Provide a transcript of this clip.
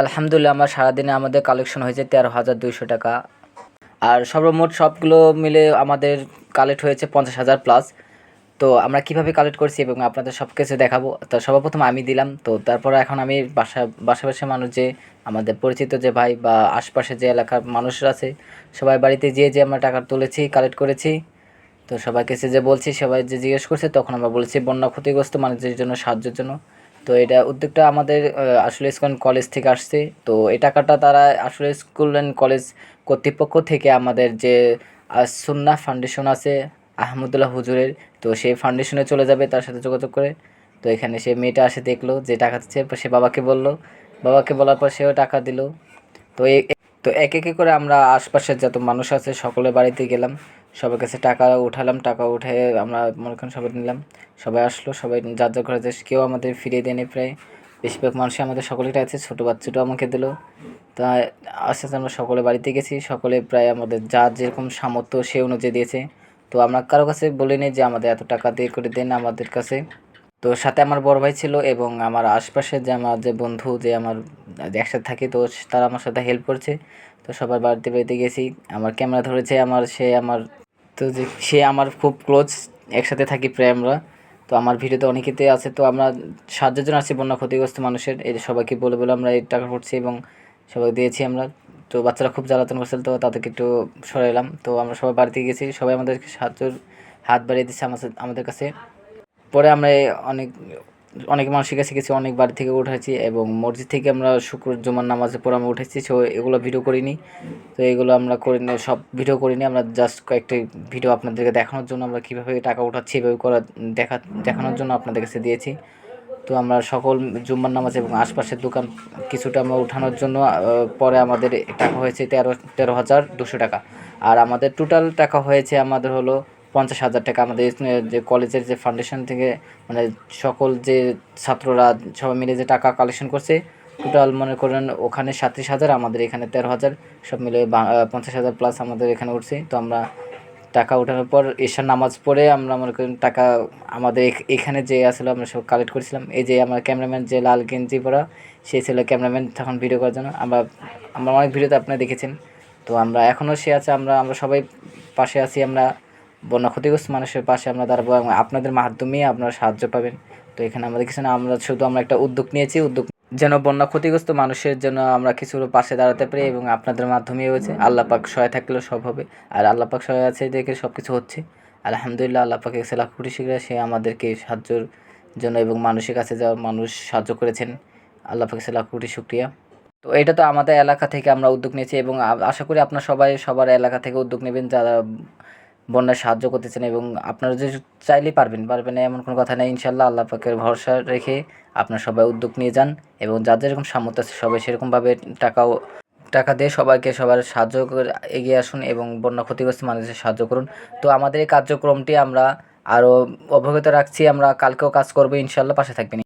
আলহামদুলিল্লাহ, আমার সারাদিনে আমাদের কালেকশন হয়েছে তেরো হাজার দুইশো টাকা। আর সর্বমোট সবগুলো মিলে আমাদের কালেক্ট হয়েছে পঞ্চাশ হাজার প্লাস তো আমরা কীভাবে কালেক্ট করছি এবং আপনাদের সব কিছু দেখাবো। তো সর্বপ্রথম আমি দিলাম, তো তারপর এখন আমি বাসা বাসা বাসা মানুষ যে, আমাদের পরিচিত যে ভাই বা আশপাশে যে এলাকার মানুষরা আছে, সবাই বাড়িতে যেয়ে যে আমরা টাকা তুলেছি কালেক্ট করেছি, তো সবাইকে সে যে বলছি, সবাই যে জিজ্ঞেস করছে, তখন আমরা বলেছি বন্যা ক্ষতিগ্রস্ত মানুষদের জন্য সাহায্যের জন্য। তো এটা উদ্যোগটা আমাদের আসলে স্কুল কলেজ থেকে আসছে। তো এই টাকাটা তারা আসলে স্কুল অ্যান্ড কলেজ কর্তৃপক্ষ থেকে আমাদের যে সুন্না ফাউন্ডেশন আছে আহমদুল্লাহ হুজুরের, তো সেই ফাউন্ডেশনে চলে যাবে তার সাথে যোগাযোগ করে। তো এখানে সে মেয়েটা আসে দেখল যে টাকা দিচ্ছে সে বাবাকে বলল। বাবাকে বলার পর সেও টাকা দিল। তো তো এক একে করে আমরা আশপাশের যত মানুষ আছে সকলের বাড়িতে গেলাম। সবার কাছে টাকা উঠালাম, টাকা উঠে আমরা মনে করেন সবাই নিলাম। সবাই আসলো, সবাই যার যার ঘরে কেউ আমাদের ফিরিয়ে দেয়নি প্রায়। বেশিরভাগ মানুষই আমাদের সকলেরই আছে, ছোটো বাচ্চাটাও আমাকে দিলো। তা আস্তে আস্তে আমরা সকলে বাড়িতে গেছি, সকলে প্রায় আমাদের যার যেরকম সামর্থ্য সে অনুযায়ী দিয়েছে। তো আমরা কারও কাছে বলিনি যে আমাদের এত টাকা দিয়ে করে দেন আমাদের কাছে। তো সাথে আমার বড় ভাই ছিল এবং আমার আশপাশে যে আমার যে বন্ধু, যে আমার একসাথে থাকি, তো তারা আমার সাথে হেল্প করছে। তো সবার বাড়িতে বাড়িতে গেছি। আমার ক্যামেরা ধরেছে, আমার সে আমার তো যে সে আমার খুব ক্লোজ একসাথে থাকি প্রায় আমরা। তো আমার ভিডিওতে অনেকেতে আছে, তো আমরা সাহায্যের জন্য আসছি বন্যা ক্ষতিগ্রস্ত মানুষের। এই সবাইকে বলে বলে আমরা এই টাকা করছি এবং সবাই দিয়েছি আমরা। তো বাচ্চারা খুব জ্বালাতন করছিল তো তাদেরকে একটু সরাইলাম। তো আমরা সবাই বাড়িতে গেছি, সবাই আমাদেরকে সাহায্যের হাত বাড়িয়ে দিচ্ছে আমাদের আমাদের কাছে। পরে আমরা অনেক অনেক মানুষের কাছে গেছি, অনেক বাড়ি থেকে উঠেছি এবং মসজিদ থেকে আমরা শুক্র জুমার নামাজের পর আমরা উঠেছি সো এগুলো ভিডিও করিনি। তো এগুলো আমরা করিনি সব ভিডিও করিনি, আমরা জাস্ট কয়েকটি ভিডিও আপনাদেরকে দেখানোর জন্য আমরা কীভাবে টাকা উঠাচ্ছি, এভাবে করা দেখা, দেখানোর জন্য আপনাদের কাছে দিয়েছি। তো আমরা সকল জুম্মার নামাজ এবং আশপাশের দোকান কিছুটা আমরা উঠানোর জন্য পরে আমাদের টাকা হয়েছে তেরো তেরো হাজার দুশো টাকা। আর আমাদের টোটাল টাকা হয়েছে আমাদের হলো পঞ্চাশ হাজার টাকা আমাদের যে কলেজের যে ফাউন্ডেশন থেকে মানে সকল যে ছাত্ররা সবাই মিলে যে টাকা কালেকশন করছে টোটাল মনে করেন ওখানে সাতত্রিশ হাজার, আমাদের এখানে তেরো হাজার, সব মিলে পঞ্চাশ হাজার প্লাস আমাদের এখানে উঠছে। তো আমরা টাকা ওঠানোর পর এশার নামাজ পড়ে আমরা মনে করেন টাকা আমাদের এখানে যে আসলে আমরা সব কালেক্ট করেছিলাম। এই যে আমার ক্যামেরাম্যান যে লাল গেঞ্জি পরা, সে ছিল ক্যামেরাম্যান তখন ভিডিও করার জন্য। আমরা আমরা অনেক ভিডিওতে আপনারা দেখেছেন। তো আমরা এখনও সে আছে, আমরা আমরা সবাই পাশে আছি, আমরা বন্যা ক্ষতিগ্রস্ত মানুষের পাশে আমরা দাঁড়াবো এবং আপনাদের মাধ্যমেই আপনারা সাহায্য পাবেন। তো এখানে আমাদের কিছু না, আমরা শুধু আমরা একটা উদ্যোগ নিয়েছি, উদ্যোগ যেন বন্যা ক্ষতিগ্রস্ত মানুষের জন্য আমরা কিছু পাশে দাঁড়াতে পারি এবং আপনাদের মাধ্যমেই হয়েছে। আল্লাহ পাক সহায় থাকলেও সব হবে। আর আল্লাহ পাক সহায় আছে দেখে সব কিছু হচ্ছে। আলহামদুলিল্লাহ, আল্লাহ পাকে সে লাখ কোটি শিখরা সে আমাদেরকে সাহায্যর জন্য এবং মানুষের কাছে যাওয়া মানুষ সাহায্য করেছেন, আল্লাহ পাকে সে লাখ কোটি শুক্রিয়া। তো এটা তো আমাদের এলাকা থেকে আমরা উদ্যোগ নিয়েছি এবং আশা করি আপনার সবাই সবার এলাকা থেকে উদ্যোগ নেবেন। যারা বন্যায় সাহায্য করতেছেন এবং আপনারা যে চাইলেই পারবেন পারবেন এমন কোনো কথা নেই। ইনশাল্লাহ আল্লাহ পাকের ভরসা রেখে আপনার সবাই উদ্যোগ নিয়ে যান এবং যার যেরকম সামর্থ্য আছে সবাই সেরকমভাবে টাকাও, টাকা দিয়ে সবাইকে সবার সাহায্য করে এগিয়ে আসুন এবং বন্যা ক্ষতিগ্রস্ত মানুষের সাহায্য করুন। তো আমাদের এই কার্যক্রমটি আমরা আরও অবগত রাখছি। আমরা কালকেও কাজ করব ইনশাল্লাহ পাশে থাকবেন।